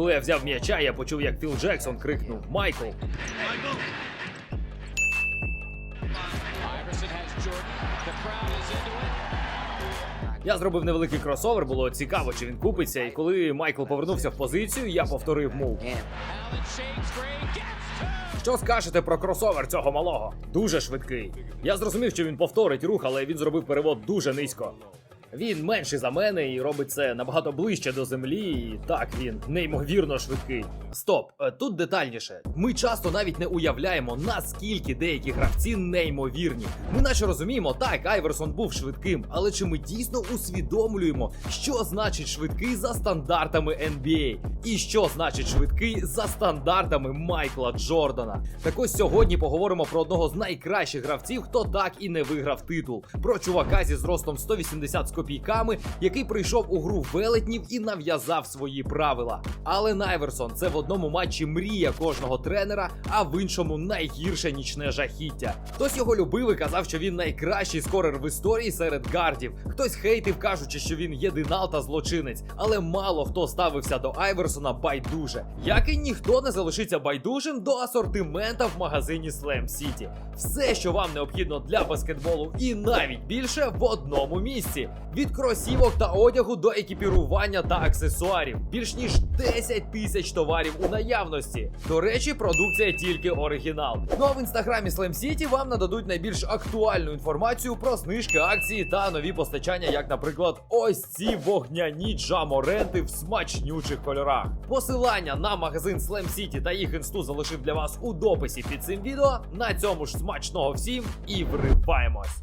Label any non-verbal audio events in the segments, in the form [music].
Коли я взяв м'яча, я почув, як Філ Джексон крикнув Майкл. Я зробив невеликий кросовер, було цікаво, чи він купиться. І коли Майкл повернувся в позицію, я повторив мув. Що скажете про кросовер цього малого? Дуже швидкий. Я зрозумів, що він повторить рух, але він зробив перевод дуже низько. Він менший за мене і робить це набагато ближче до землі. І так він неймовірно швидкий. Стоп, е, тут детальніше. Ми часто навіть не уявляємо, наскільки деякі гравці неймовірні. Ми наче розуміємо, так, Айверсон був швидким, але чи ми дійсно усвідомлюємо, що значить швидкий за стандартами NBA? І що значить швидкий за стандартами Майкла Джордана? Так ось сьогодні поговоримо про одного з найкращих гравців, хто так і не виграв титул. Про чувака зі зростом 180 з копійками, який прийшов у гру велетнів і нав'язав свої правила. Ален Айверсон це в одному матчі мрія кожного тренера, а в іншому найгірше нічне жахіття. Хтось його любив і казав, що він найкращий скорер в історії серед гардів. Хтось хейтив, кажучи, що він єдинал та злочинець, але мало хто ставився до Айверсона байдуже. Як і ніхто не залишиться байдужим до асортимента в магазині Slam City. Все, що вам необхідно для баскетболу, і навіть більше в одному місці. Від кросівок та одягу до екіпірування та аксесуарів. Більш ніж 10 тисяч товарів у наявності. До речі, продукція тільки оригінал. Ну а в інстаграмі Slam City вам нададуть найбільш актуальну інформацію про знижки, акції та нові постачання, як, наприклад, ось ці вогняні джаморенти в смачнючих кольорах. Посилання на магазин Slam City та їх інсту залишив для вас у дописі під цим відео. На цьому ж смачного всім і вриваємось.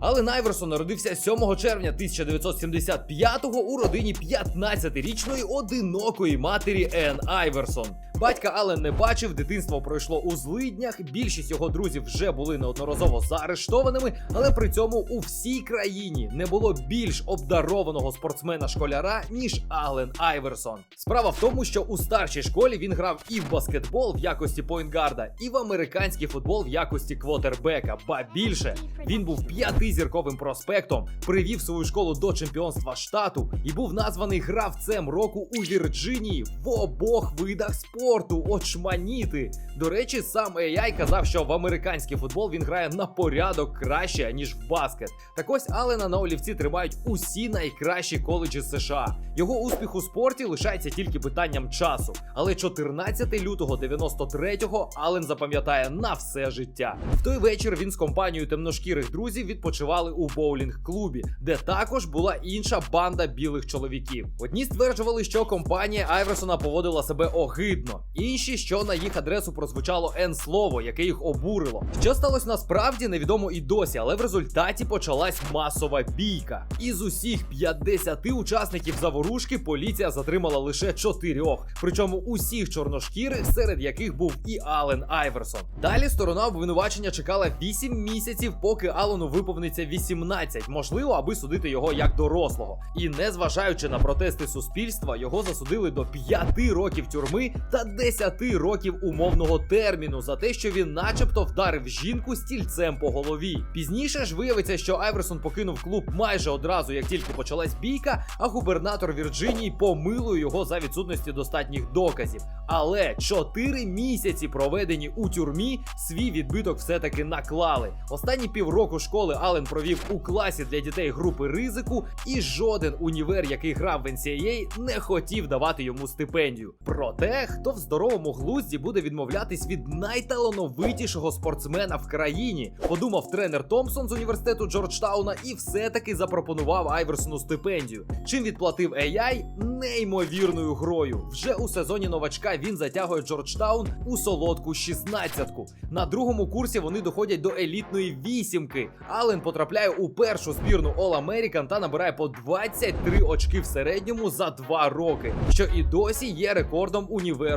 Ален Айверсон народився 7 червня 1975-го у родині 15-річної одинокої матері Ен Айверсон. Батька Ален не бачив, дитинство пройшло у злиднях. Більшість його друзів вже були неодноразово заарештованими, але при цьому у всій країні не було більш обдарованого спортсмена-школяра, ніж Ален Айверсон. Справа в тому, що у старшій школі він грав і в баскетбол в якості поінгарда, і в американський футбол в якості квотербека. Ба більше він був п'ятизірковим проспектом, привів свою школу до чемпіонства штату і був названий гравцем року у Вірджинії в обох видах спорту. Очманіти. До речі, сам AI казав, що в американський футбол він грає на порядок краще, ніж в баскет. Так ось Алена на олівці тримають усі найкращі коледжі США. Його успіх у спорті лишається тільки питанням часу. Але 14 лютого 93-го Ален запам'ятає на все життя. В той вечір він з компанією темношкірих друзів відпочивали у боулінг-клубі, де також була інша банда білих чоловіків. Одні стверджували, що компанія Айверсона поводила себе огидно, інші, що на їх адресу прозвучало Н слово, яке їх обурило. Що сталося насправді, невідомо і досі, але в результаті почалась масова бійка. Із усіх 50 учасників заворушки поліція затримала лише чотирьох, причому усіх чорношкірих, серед яких був і Ален Айверсон. Далі сторона обвинувачення чекала 8 місяців, поки Алену виповниться 18, можливо, аби судити його як дорослого. І незважаючи на протести суспільства, його засудили до 5 років тюрми та 10 років умовного терміну за те, що він, начебто, вдарив жінку стільцем по голові. Пізніше ж виявиться, що Айверсон покинув клуб майже одразу, як тільки почалась бійка, а губернатор Вірджинії помилує його за відсутності достатніх доказів. Але 4 місяці проведені у тюрмі свій відбиток все-таки наклали. Останні півроку школи Ален провів у класі для дітей групи ризику, і жоден універ, який грав в NCAA, не хотів давати йому стипендію. Проте, хто здоровому глузді буде відмовлятись від найталановитішого спортсмена в країні, подумав тренер Томпсон з університету Джорджтауна і все-таки запропонував Айверсону стипендію. Чим відплатив AI? Неймовірною грою. Вже у сезоні новачка він затягує Джорджтаун у солодку 16-ку. На другому курсі вони доходять до елітної вісімки. Ален потрапляє у першу збірну All American та набирає по 23 очки в середньому за 2 роки, що і досі є рекордом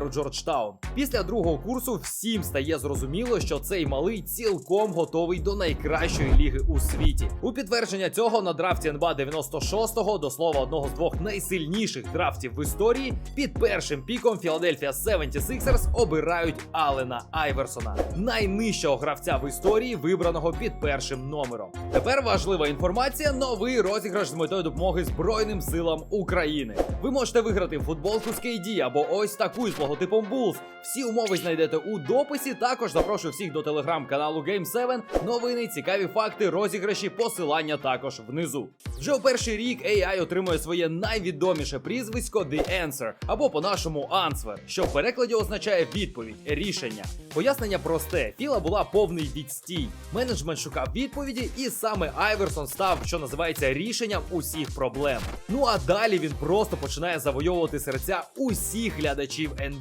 універу Джорджтаун. Після другого курсу всім стає зрозуміло, що цей малий цілком готовий до найкращої ліги у світі. У підтвердження цього на драфті НБА 96-го, до слова, одного з двох найсильніших драфтів в історії, під першим піком Філадельфія 76ers обирають Алена Айверсона, найнижчого гравця в історії, вибраного під першим номером. Тепер важлива інформація: новий розіграш з метою допомоги Збройним силам України. Ви можете виграти футболку з KD або ось таку з логотипом Bulls. Всі умови знайдете у дописі. Також запрошую всіх до телеграм-каналу Game 7. Новини, цікаві факти, розіграші, посилання також внизу. Вже у перший рік AI отримує своє найвідоміше прізвисько The Answer, або по-нашому Answer, що в перекладі означає відповідь, рішення. Пояснення просте: Філа була повний відстій. Менеджмент шукав відповіді, і саме Айверсон став, що називається, рішенням усіх проблем. Ну а далі він просто починає завойовувати серця усіх глядачів NBA.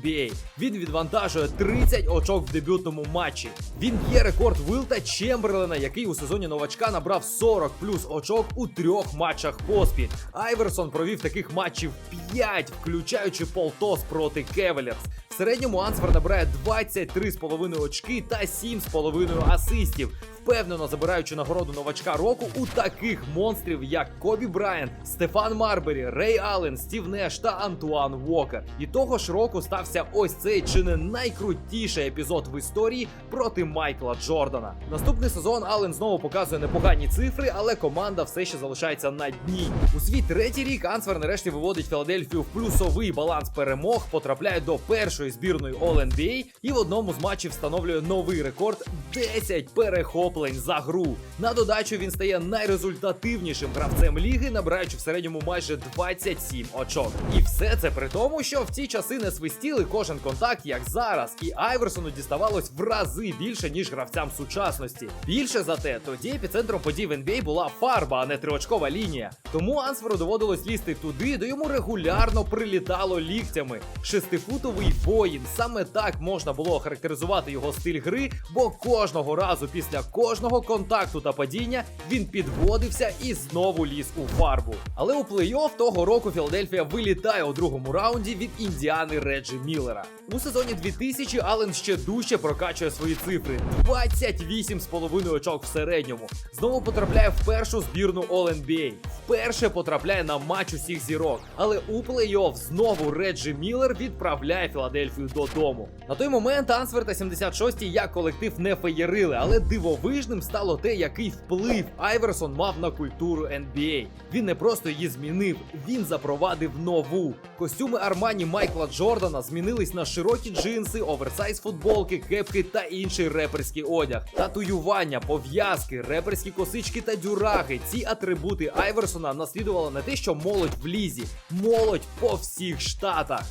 Він відвантажує 30 очок в дебютному матчі. Він б'є рекорд Вилта Чемберлена, який у сезоні новачка набрав 40 плюс очок у трьох матчах поспіль. Айверсон провів таких матчів 5, включаючи полтос проти Кевелерс. Середньому Ансфер набирає 23,5 очки та 7,5 асистів, впевнено забираючи нагороду новачка року у таких монстрів, як Кобі Брайант, Стефан Марбері, Рей Аллен, Стів Неш та Антуан Уокер. І того ж року стався ось цей чи не найкрутіший епізод в історії проти Майкла Джордана. Наступний сезон Аллен знову показує непогані цифри, але команда все ще залишається на дні. У свій третій рік Ансвер нарешті виводить Філадельфію в плюсовий баланс перемог, потрапляє до першої збірної All-NBA і в одному з матчів встановлює новий рекорд 10 перехоплень за гру. На додачу він стає найрезультативнішим гравцем ліги, набираючи в середньому майже 27 очок. І все це при тому, що в ці часи не свистіли кожен контакт, як зараз, і Айверсону діставалось в рази більше, ніж гравцям сучасності. Більше за те, тоді епіцентром подій в NBA була фарба, а не триочкова лінія. Тому Ансферу доводилось лізти туди, де йому регулярно прилітало ліктями. Шестифутовий воїн. Саме так можна було охарактеризувати його стиль гри, бо кожного разу після кожного контакту та падіння він підводився і знову ліз у фарбу. Але у плей-офф того року Філадельфія вилітає у другому раунді від індіани Реджі Міллера. У сезоні 2000 Аллен ще дужче прокачує свої цифри: 28,5 очок в середньому. Знову потрапляє в першу збірну All-NBA. Вперше потрапляє на матч усіх зірок. Але у плей-офф знову Реджі Міллер відправляє Філадельфію додому. На той момент Ансвер та 76 як колектив не феєрили, але дивовижним стало те, який вплив Айверсон мав на культуру NBA. Він не просто її змінив, він запровадив нову. Костюми Армані Майкла Джордана змінились на широкі джинси, оверсайз футболки, кепки та інший реперський одяг. Татуювання, пов'язки, реперські косички та дюраги. Ці атрибути Айверсона наслідувала не те, що молодь в лізі, молодь по всіх штатах.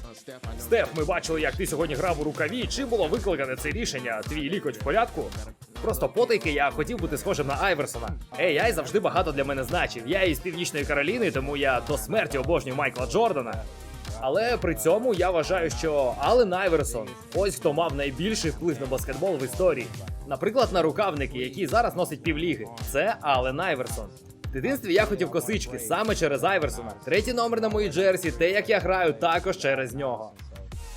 Стеф, ми бачили, як ти сьогодні грав у рукаві. Чи було викликане це рішення? Твій лікоть в порядку? Просто потайки я хотів бути схожим на Айверсона. Ай завжди багато для мене значив. Я із північної Кароліни, тому я до смерті обожнюю Майкла Джордана. Але при цьому я вважаю, що Ален Айверсон ось хто мав найбільший вплив на баскетбол в історії. Наприклад, на рукавники, які зараз носить півліги. Це Ален Айверсон. В дитинстві я хотів косички саме через Айверсона. Третій номер на моїй джерсі, те, як я граю, також через нього.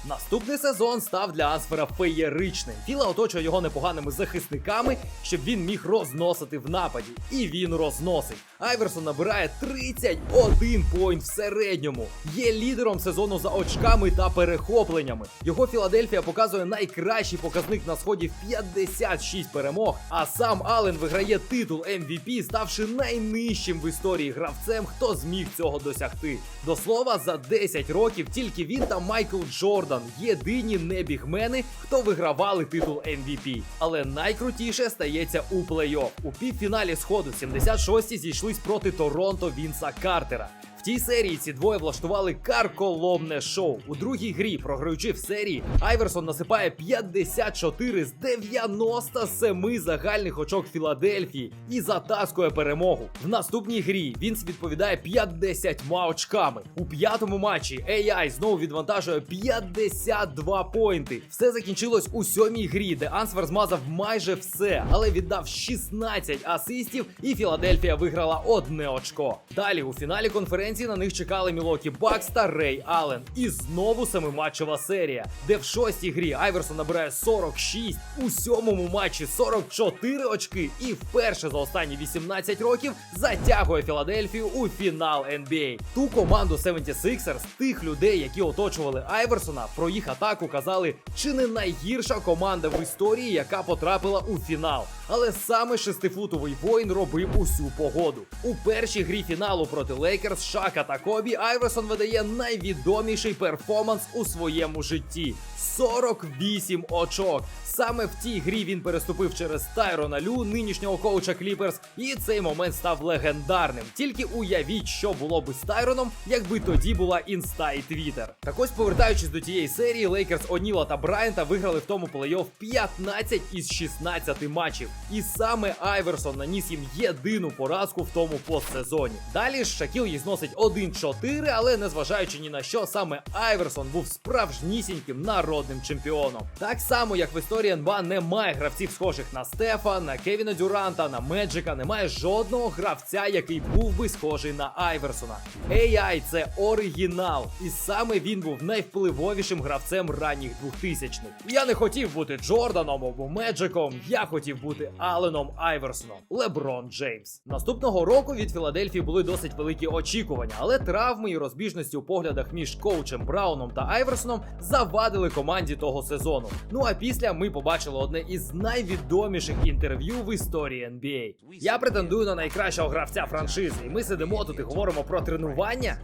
Наступний сезон став для Ансфера феєричним. Філа оточує його непоганими захисниками, щоб він міг розносити в нападі. І він розносить. Айверсон набирає 31 поінт в середньому. Є лідером сезону за очками та перехопленнями. Його Філадельфія показує найкращий показник на сході в 56 перемог. А сам Ален виграє титул MVP, ставши найнижчим в історії гравцем, хто зміг цього досягти. До слова, за 10 років тільки він та Майкл Джордан єдині небігмени, хто вигравали титул MVP. Але найкрутіше стається у плей-офф. У півфіналі сходу 76-ті зійшлись проти Торонто Вінса Картера. Тій серії ці двоє влаштували карколомне шоу. У другій грі, програючи в серії, Айверсон насипає 54 з 97 загальних очок Філадельфії і затаскує перемогу. В наступній грі Вінс відповідає 50 очками. У п'ятому матчі AI знову відвантажує 52 поінти. Все закінчилось у сьомій грі, де Ансвер змазав майже все, але віддав 16 асистів, і Філадельфія виграла одне очко. Далі у фіналі конференції конференції на них чекали Мілокі Бакс та Рей Аллен. І знову семиматчева серія, де в шостій грі Айверсон набирає 46, у сьомому матчі 44 очки, і вперше за останні 18 років затягує Філадельфію у фінал NBA. Ту команду 76ers, тих людей, які оточували Айверсона, про їх атаку казали, чи не найгірша команда в історії, яка потрапила у фінал. Але саме шестифутовий воїн робив усю погоду. У першій грі фіналу проти Лейкерс, Шака та Кобі Айверсон видає найвідоміший перформанс у своєму житті. 48 очок. Саме в тій грі він переступив через Тайрона Лю, нинішнього коуча Кліперс, і цей момент став легендарним. Тільки уявіть, що було би з Тайроном, якби тоді була інста і твіттер. Так ось, повертаючись до тієї серії, Лейкерс Оніла та Брайанта виграли в тому плей-офф 15 із 16 матчів. І саме Айверсон наніс їм єдину поразку в тому постсезоні. Далі ж Шакіл їх зносить 1-4, але незважаючи ні на що, саме Айверсон був справжнісіньким народним чемпіоном. Так само, як в історії НБА немає гравців, схожих на Стефа, на Кевіна Дюранта, на Меджика, немає жодного гравця, який був би схожий на Айверсона. AI – це оригінал, і саме він був найвпливовішим гравцем ранніх 2000-х. Я не хотів бути Джорданом або Меджиком, я хотів бути Аленом Айверсоном, Леброн Джеймс. Наступного року від Філадельфії були досить великі очікування, але травми і розбіжності у поглядах між коучем Брауном та Айверсоном завадили команді того сезону. Ну а після ми побачили одне із найвідоміших інтерв'ю в історії NBA. Я претендую на найкращого гравця франшизи, і ми сидимо тут і говоримо про тренування,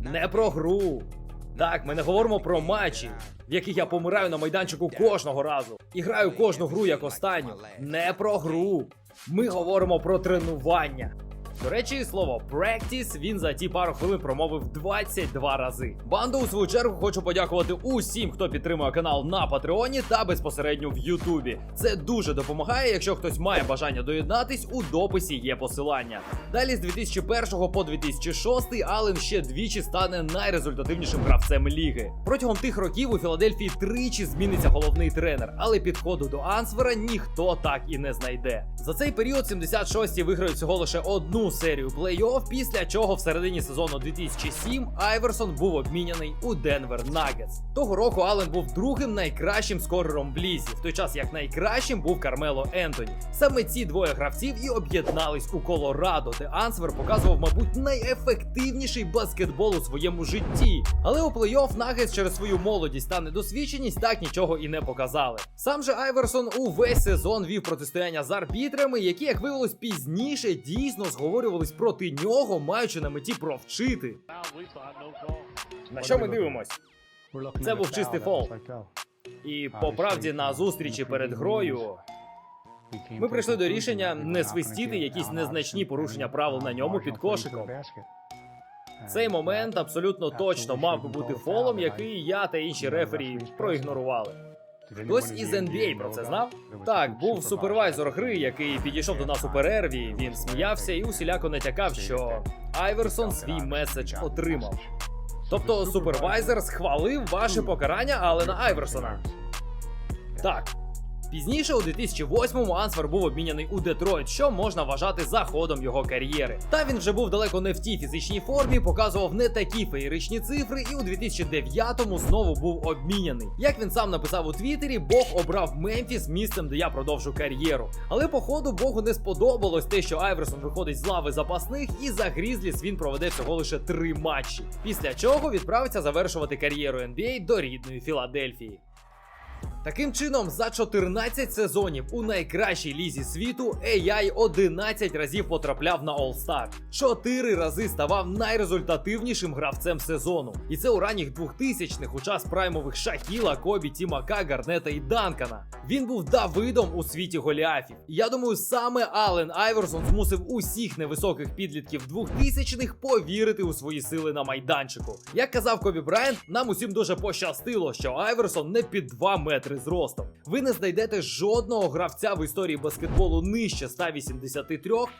не про гру. Так, ми не говоримо про матчі, в яких я помираю на майданчику кожного разу і граю кожну гру як останню. Не про гру. Ми говоримо про тренування. До речі, слово practice він за ті пару хвилин промовив 22 рази. Банду у свою чергу хочу подякувати усім, хто підтримує канал на Патреоні та безпосередньо в Ютубі. Це дуже допомагає. Якщо хтось має бажання доєднатись, у дописі є посилання. Далі з 2001 по 2006 Ален ще двічі стане найрезультативнішим гравцем ліги. Протягом тих років у Філадельфії тричі зміниться головний тренер, але підходу до Ансвера ніхто так і не знайде. За цей період 76-ті виграють всього лише одну серію плей-офф, після чого в середині сезону 2007 Айверсон був обміняний у Денвер Нагетс. Того року Ален був другим найкращим скорером в лізі, в той час як найкращим був Кармело Ентоні. Саме ці двоє гравців і об'єднались у Колорадо, де Ансвер показував, мабуть, найефективніший баскетбол у своєму житті. Але у плей-офф Нагетс через свою молодість та недосвідченість так нічого і не показали. Сам же Айверсон увесь сезон вів протистояння з арбітрами, які, як виявилось пізніше, дійсно зговорювались проти нього, маючи на меті провчити. На що ми дивимось? Це був чистий фол. І по правді на зустрічі перед грою Ми прийшли до рішення не свистіти якісь незначні порушення правил на ньому під кошиком. цей момент абсолютно точно мав би бути фолом, який я та інші рефері проігнорували. Хтось із NBA про це знав? Так, був супервайзор гри, який підійшов до нас у перерві. Він сміявся і усіляко натякав, що Айверсон свій меседж отримав. Тобто супервайзер схвалив ваше покарання Алена Айверсона. Так. Пізніше, у 2008-му, Ансвер був обміняний у Детройт, що можна вважати заходом його кар'єри. Та він вже був далеко не в тій фізичній формі, показував не такі феєричні цифри, і у 2009-му знову був обміняний. Як він сам написав у Твіттері, Бог обрав Мемфіс місцем, де я продовжу кар'єру. Але по ходу Богу не сподобалось те, що Айверсон виходить з лави запасних, і за Грізліс він проведе всього лише три матчі. Після чого відправиться завершувати кар'єру NBA до рідної Філадельфії. Таким чином, за 14 сезонів у найкращій лізі світу AI 11 разів потрапляв на All-Star. 4 рази ставав найрезультативнішим гравцем сезону. І це у ранніх 2000-х у час праймових Шахіла, Кобі, Тімака, Гарнета і Данкана. Він був Давидом у світі Голіафів. Я думаю, саме Ален Айверсон змусив усіх невисоких підлітків 2000-х повірити у свої сили на майданчику. Як казав Кобі Брайант, нам усім дуже пощастило, що Айверсон не під 2 метри зростом. Ви не знайдете жодного гравця в історії баскетболу нижче 183,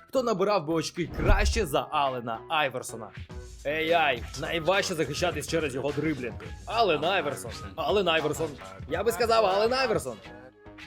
хто набирав би очки краще за Алена Айверсона. AI, найважче захищатись через його дриблінги. Ален Айверсон. Ален Айверсон. Я би сказав Ален Айверсон.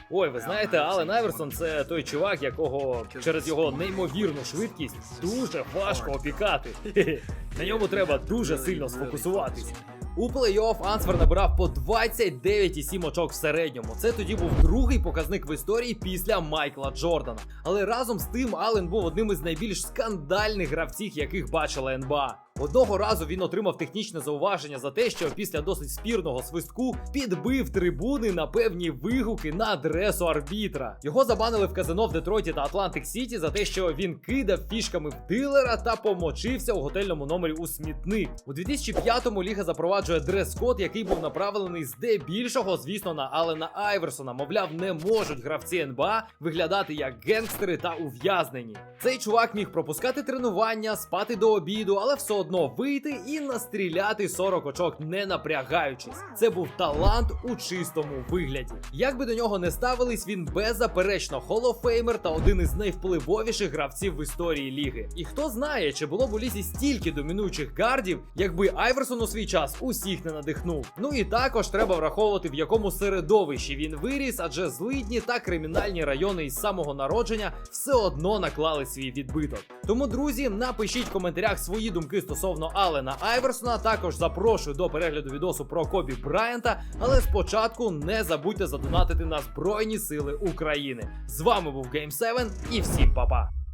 Ой, ви знаєте, Ален Айверсон це той чувак, якого через його неймовірну швидкість дуже важко опікати. [laughs] На ньому треба дуже сильно сфокусуватись. У плей-офф Ансвер набирав по 29,7 очок в середньому. Це тоді був другий показник в історії після Майкла Джордана. Але разом з тим Ален був одним із найбільш скандальних гравців, яких бачила НБА. Одного разу він отримав технічне зауваження за те, що після досить спірного свистку підбив трибуни на певні вигуки на адресу арбітра. Його забанили в казино в Детройті та Атлантик Сіті за те, що він кидав фішками в дилера та помочився у готельному номері у смітник. У 2005-му ліга запроваджує дрес-код, який був направлений здебільшого, звісно, на Алена Айверсона. Мовляв, не можуть гравці НБА виглядати як генгстери та ув'язнені. Цей чувак міг пропускати тренування, спати до обіду, але все одно вийти і настріляти 40 очок, не напрягаючись. Це був талант у чистому вигляді. Як би до нього не ставились, він беззаперечно холофеймер та один із найвпливовіших гравців в історії ліги. І хто знає, чи було б у лізі стільки домінуючих гардів, якби Айверсон у свій час усіх не надихнув. Ну і також треба враховувати, в якому середовищі він виріс, адже злидні та кримінальні райони із самого народження все одно наклали свій відбиток. Тому, друзі, напишіть в коментарях свої думки стосовно Алена Айверсона. Також запрошую до перегляду відосу про Кобі Брайанта. Але спочатку не забудьте задонатити на Збройні Сили України. З вами був Game7 і всім па-па!